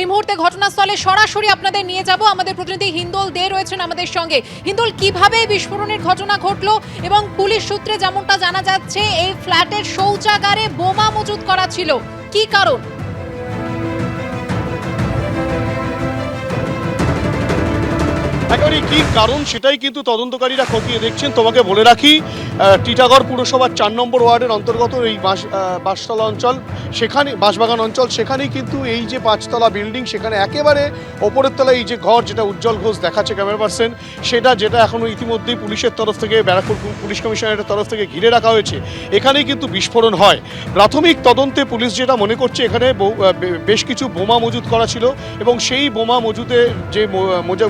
এই মুহূর্তে ঘটনাস্থলে সরাসরি আপনাদের নিয়ে যাব। আমাদের প্রতিনিধি হিন্দোল দে রয়েছেন আমাদের সঙ্গে। হিন্দোল, কীভাবে বিস্ফোরণের ঘটনা ঘটলো এবং পুলিশ সূত্রে যেমনটা জানা যাচ্ছে, এই ফ্ল্যাটের শৌচাগারে বোমা মজুত করা ছিল। কি কারণ? কি কারণ সেটাই কিন্তু তদন্তকারীরা খতিয়ে দেখছেন। তোমাকে বলে রাখি টিটাগড় পুরসভার চার নম্বর ওয়ার্ডের অন্তর্গত এই বাস আহ, বাসতলা অঞ্চল সেখানে বাঁশবাগান অঞ্চল সেখানেই কিন্তু এই যে পাঁচতলা বিল্ডিং সেখানে একেবারে ওপরের তলায় এই যে ঘর যেটা উজ্জ্বল ঘোষ দেখাচ্ছে ক্যামেরা পার্সন সেটা যেটা এখনও ইতিমধ্যেই পুলিশের তরফ থেকে ব্যারাকপুর পুলিশ কমিশনারের তরফ থেকে ঘিরে রাখা হয়েছে। এখানেই কিন্তু বিস্ফোরণ হয়। প্রাথমিক তদন্তে পুলিশ যেটা মনে করছে এখানে বেশ কিছু বোমা মজুত করা ছিল এবং সেই বোমা মজুতে যে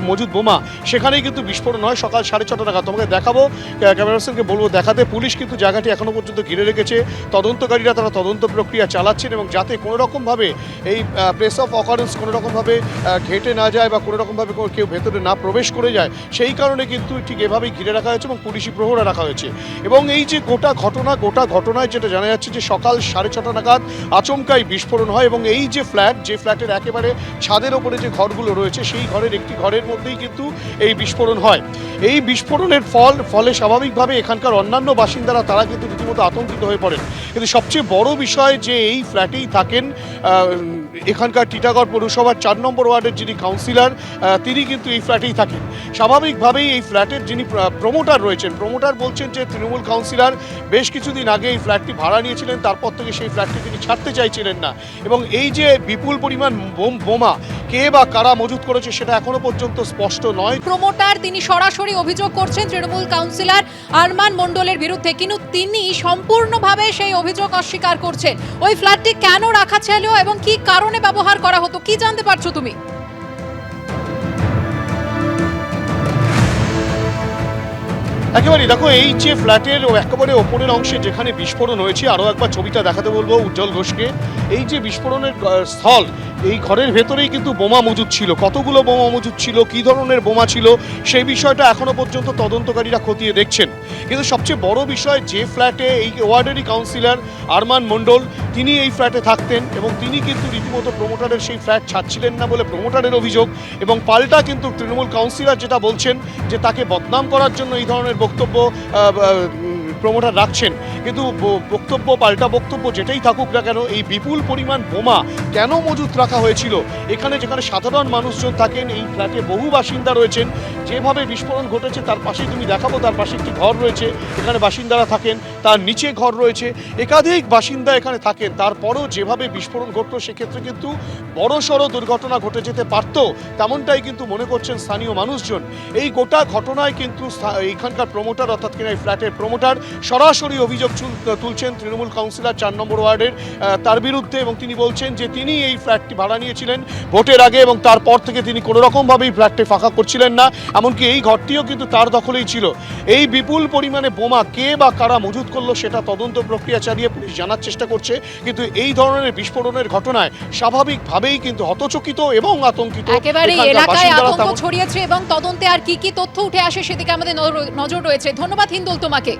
মজুদ বোমা সেখানেই কিন্তু বিস্ফোরণ হয় সকাল সাড়ে ছটা টাকা তোমাকে দেখাবো ক্যা- ক্যামেরা পার্সনকে বলব দেখাতে পুলিশ কিন্তু জায়গাটি এখনও পর্যন্ত ঘিরে রেখেছে। তদন্তকারীরা তারা তদন্ত প্রক্রিয়া চালাচ্ছেন এবং যাতে কোনো রকমভাবে এই প্লেস অফ অকারেন্স কোনো রকমভাবে আহ, ঘেটে না যায় বা কোনো রকমভাবে কেউ ভেতরে না প্রবেশ করে যায় সেই কারণে কিন্তু ঠিক এভাবেই ঘিরে রাখা হয়েছে এবং পুলিশি প্রহরা রাখা হয়েছে। এবং এই যে গোটা ঘটনা গোটা ঘটনায় যেটা জানা যাচ্ছে যে সকাল সাড়ে ছটা নাগাদ আচমকাই বিস্ফোরণ হয় এবং এই যে ফ্ল্যাট যে ফ্ল্যাটের একেবারে ছাদের ওপরে যে ঘরগুলো রয়েছে সেই ঘরের একটি ঘরের মধ্যেই কিন্তু এই বিস্ফোরণ হয়। এই বিস্ফোরণের ফল ফলে স্বাভাবিকভাবে এখানকার অন্যান্য বাসিন্দারা, তারা কিন্তু রীতিমতো আতঙ্কিত হয়ে পড়েন। কিন্তু সবচেয়ে বড় বিষয় যে এই ফ্ল্যাটেই থাকেন এখানকার টিটাগড় পৌরসভার চার নম্বর ওয়ার্ডের যিনি কাউন্সিলর তিনি কিন্তু এই ফ্ল্যাটেই থাকেন। স্বাভাবিকভাবেই এই ফ্ল্যাটের যিনি প্রমোটার রয়েছেন, প্রমোটার বলছেন যে তৃণমূল কাউন্সিলর বেশ কিছুদিন আগে এই ফ্ল্যাটটি ভাড়া নিয়েছিলেন, তারপর থেকে সেই ফ্ল্যাটটি তিনি ছাড়তে চাইছিলেন না। এবং এই যে বিপুল পরিমাণ বোম কে বা কারা মজুত করেছে সেটা এখনও পর্যন্ত স্পষ্ট নয়। প্রমোটার, তিনি সরাসরি অভিযোগ করছেন তৃণমূল কাউন্সিলর আরমান মণ্ডলের বিরুদ্ধে কিন্তু তিনি সম্পূর্ণভাবে সেই অভিযোগ অস্বীকার করছেন। ওই ফ্ল্যাটটি কেন রাখা ছিল এবং কি কারণে ব্যবহার করা হতো, কি জানতে পারছ তুমি? একেবারে দেখো এই যে ফ্ল্যাটের একেবারে ওপরের অংশে যেখানে বিস্ফোরণ হয়েছে, আরও একবার ছবিটা দেখাতে বলব উজ্জ্বল ঘোষকে। এই যে বিস্ফোরণের স্থল, এই ঘরের ভেতরেই কিন্তু বোমা মজুদ ছিল। কতগুলো বোমা মজুদ ছিল? কী ধরনের বোমা ছিল? সেই বিষয়টা এখনও পর্যন্ত তদন্তকারীরা খতিয়ে দেখছেন। কিন্তু সবচেয়ে বড় বিষয়, যে ফ্ল্যাটে এই ওয়ার্ডেরই কাউন্সিলর আরমান মণ্ডল, তিনি এই ফ্ল্যাটে থাকতেন এবং তিনি কিন্তু রীতিমতো প্রমোটারের সেই ফ্ল্যাট ছাড়ছিলেন না বলে প্রমোটারের অভিযোগ এবং পাল্টা কিন্তু তৃণমূল কাউন্সিলর যেটা বলছেন যে তাকে বদনাম করার জন্য এই ধরনের বক্তব্য প্রমোটার রাখছেন। কিন্তু বক্তব্য, পাল্টা বক্তব্য যেটাই থাকুক না কেন, এই বিপুল পরিমাণ বোমা কেন মজুত রাখা হয়েছিল? এখানে যেখানে সাধারণ মানুষজন থাকেন, এই ফ্ল্যাটে বহু বাসিন্দা রয়েছেন। যেভাবে বিস্ফোরণ ঘটেছে, তার পাশে তুমি দেখাবো, তার পাশে একটি ঘর রয়েছে। এখানে বাসিন্দারা থাকেন। তার নিচে ঘর রয়েছে। একাধিক বাসিন্দা এখানে থাকেন। তারপরেও যেভাবে বিস্ফোরণ ঘটলো, সেক্ষেত্রে কিন্তু বড় সড়ো দুর্ঘটনা ঘটে যেতে পারত, তেমনটাই কিন্তু মনে করছেন স্থানীয় মানুষজন। এই গোটা ঘটনায় কিন্তু এইখানকার প্রমোটার অর্থাৎ কিনা এই ফ্ল্যাটের প্রমোটার সরাসরি অভিযোগ তুলছেন তৃণমূল কাউন্সিলর চার নম্বর ওয়ার্ডের তার বিরুদ্ধে এবং তিনি বলছেন যে তিনি এই ফ্ল্যাটটি ভাড়া নিয়েছিলেন ভোটের আগে এবং তারপর থেকে তিনি কোনো রকমভাবেই ফ্ল্যাটটি ফাঁকা করছিলেন না। এমনকি এই ঘরটিও কিন্তু তার দখলেই ছিল। এই বিপুল পরিমাণে বোমা কে বা কারা মজুত করল সেটা তদন্ত প্রক্রিয়া চালিয়ে পুলিশ জানার চেষ্টা করছে। কিন্তু এই ধরনের বিস্ফোরণের ঘটনায় স্বাভাবিকভাবেই কিন্তু হতচকিত এবং আতঙ্কিত একেবারে এলাকায় আতঙ্ক ছড়িয়েছে এবং তদন্তে আর কি কি তথ্য উঠে আসে সেদিকে আমাদের নজর রয়েছে। ধন্যবাদ হিন্দুল তোমাকে।